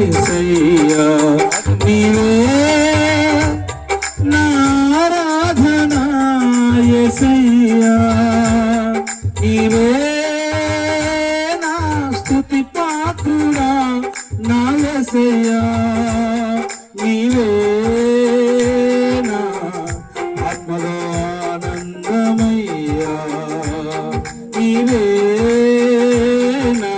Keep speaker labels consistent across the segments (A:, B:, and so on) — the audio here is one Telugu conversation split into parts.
A: యేసయ్యా నీవే నారాధనా యేసయ్యా నీవే నా స్తుతి పాత్రుడా నా యేసయ్యా నీవే నా ఆత్మలో ఆనందమయ్యా నీవే నా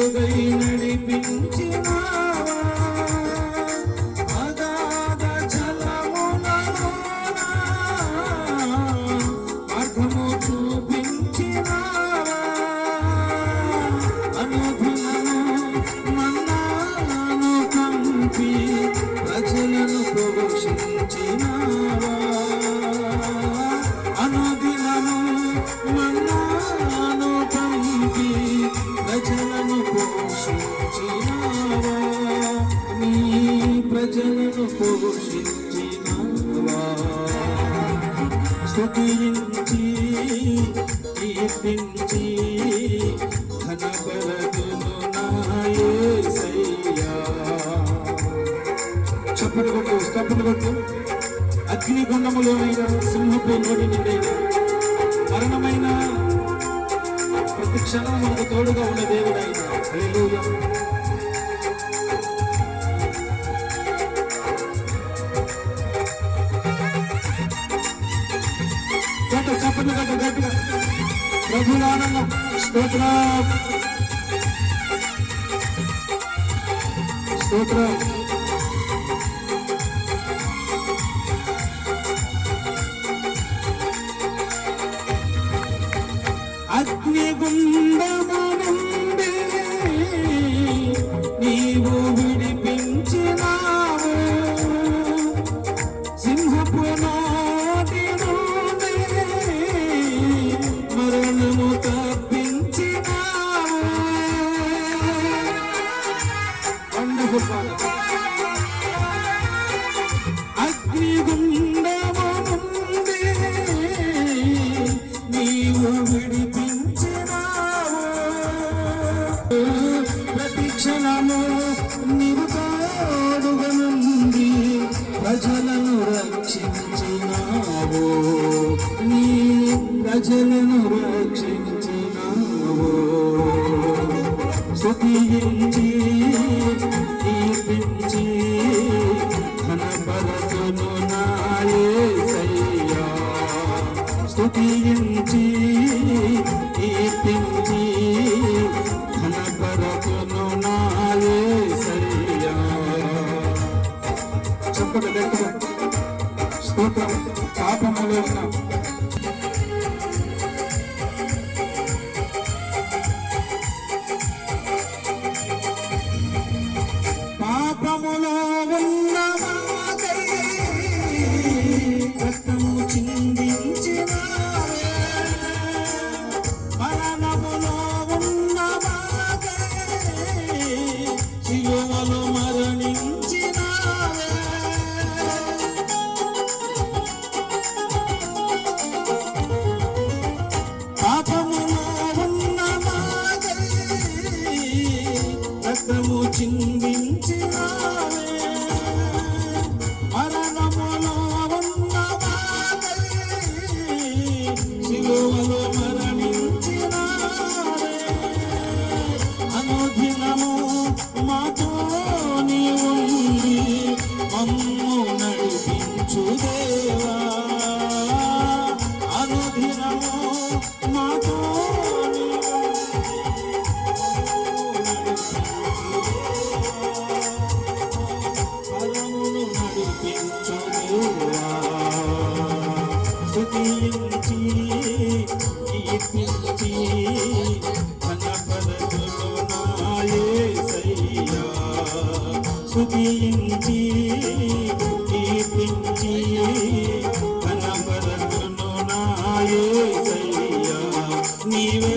A: వెలుగై నడిపించినా అగాధ జలములలోన మార్గము చూపించినా అనుదినము మన్నాను పంపి ప్రజలను పోషించినావా ప్రజలను పోషించినావా? స్తుతించి కీర్తించి ఘనపరతును నా యేసయ్యా కొట్టు చప్పటి కొట్టు. అగ్ని గుండములోనైనా సింహపు నోటి నిండైనా మరణమైన ప్రతి క్షణం మనకు తోడుగా ఉన్న దేవుడైనా. ప్రభుల ఆనందం స్తోత్రం. స్తోత్రం. అగ్నిగుండము ప్రతి క్షణము నీవు తోడుగా నుండి ప్రజలను రక్షించినావు. నీ ప్రజలను రక్షించినావు. స్తుతించి కీర్తించి ఘనపరతును నా యేసయ్యా స్తుతించి ఉన్న పాపములో ఉన్న వాకై రక్తము స్తుతించి కీర్తించి ఘనపరచును నా స్తుతించి కీర్తించి ఘనపరచును నా నీవే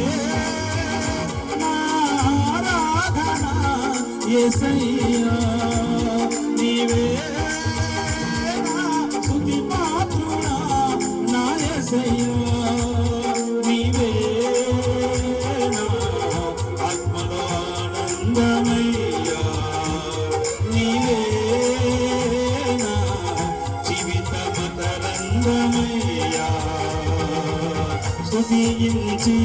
A: నా ఆరాధన ఆనందమయ్యా నీవే నా జీవిత స్తుతించి